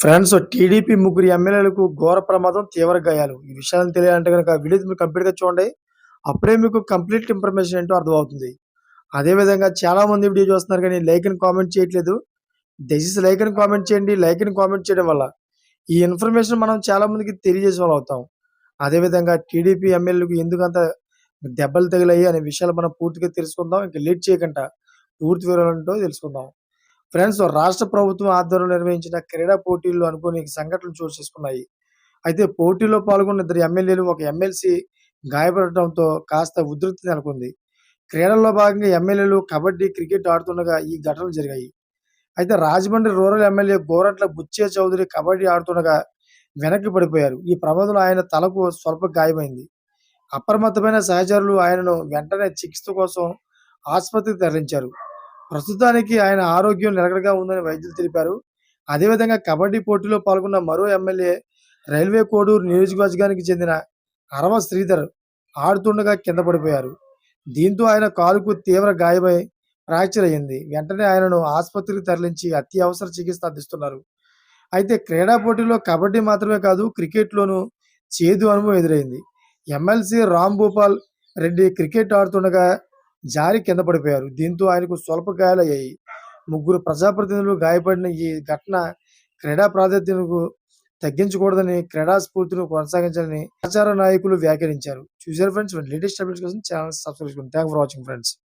Friends TDP ముగ్గురు ఎమ్మెల్యేలకు ఘోర ప్రమాదం తీవ్ర గాయాలు. ఈ విషయాలను తెలియాలంటే కనుక వీడియో మీరు కంప్లీట్గా చూడండి. అప్పుడే మీకు కంప్లీట్ ఇన్ఫర్మేషన్ ఏంటో అర్థమవుతుంది. అదే విధంగా చాలా మంది వీడియో చూస్తున్నారు కానీ లైక్ అని కామెంట్ చేయట్లేదు. దయచేసి లైక్ అని కామెంట్ చేయండి. లైక్ అని కామెంట్ చేయడం వల్ల ఈ ఇన్ఫర్మేషన్ మనం చాలామందికి తెలియజేసే వాళ్ళు అవుతాం. అదే విధంగా టీడీపీ ఎమ్మెల్యేలకు ఎందుకంత దెబ్బలు తగిలాయి అనే విషయాలు మనం పూర్తిగా తెలుసుకుందాం. ఇంకా లేట్ చేయకుండా పూర్తి వివరాలంటో తెలుసుకుందాం. ఫ్రెండ్స్ రాష్ట్ర ప్రభుత్వం ఆధ్వర్యంలో నిర్వహించిన క్రీడా పోటీల్లో అనుకోని సంఘటనలు చోటు చేసుకున్నాయి. అయితే పోటీలో పాల్గొన్న ఇద్దరు ఎమ్మెల్యేలు ఒక ఎమ్మెల్సీ గాయపడటంతో కాస్త ఉధృతి నెలకొంది. క్రీడల్లో భాగంగా ఎమ్మెల్యేలు కబడ్డీ క్రికెట్ ఆడుతుండగా ఈ ఘటనలు జరిగాయి. అయితే రాజమండ్రి రూరల్ ఎమ్మెల్యే గోరట్ల బుచ్చే చౌదరి కబడ్డీ ఆడుతుండగా వెనక్కి పడిపోయారు. ఈ ప్రమాదంలో ఆయన తలకు స్వల్ప గాయమైంది. అప్రమత్తమైన సహచరులు ఆయనను వెంటనే చికిత్స కోసం ఆసుపత్రికి తరలించారు. ప్రస్తుతానికి ఆయన ఆరోగ్యం నిలకడగా ఉందని వైద్యులు తెలిపారు. అదేవిధంగా కబడ్డీ పోటీలో పాల్గొన్న మరో ఎమ్మెల్యే రైల్వే కోడూరు నియోజకవర్గానికి చెందిన అరవ శ్రీధర్ ఆడుతుండగా కింద పడిపోయారు. దీంతో ఆయన కాలుకు తీవ్ర గాయమై ఫ్రాక్చర్ అయ్యింది. వెంటనే ఆయనను ఆసుపత్రికి తరలించి అత్యవసర చికిత్స అందిస్తున్నారు. అయితే క్రీడా పోటీలో కబడ్డీ మాత్రమే కాదు క్రికెట్లోనూ చేదు అనుభవం ఎదురైంది. ఎమ్మెల్సీ రామ్ భూపాల్ రెడ్డి క్రికెట్ ఆడుతుండగా జారి కింద పడిపోయారు. దీంతో ఆయనకు స్వల్ప గాయాలయ్యాయి ముగ్గురు ప్రజాప్రతినిధులు గాయపడిన ఈ ఘటన క్రీడా ప్రాధాన్యతకు తగ్గించకూడదని క్రీడా స్ఫూర్తిని కొనసాగించాలని ప్రచార నాయకులు వ్యాఖ్యానించారు. చూసారు ఫ్రెండ్స్ లేటెస్ట్ అప్డేట్స్ కోసం ఛానల్ సబ్స్క్రైబ్ చేసుకోండి థ్యాంక్ ఫర్ వాచింగ్ ఫ్రెండ్స్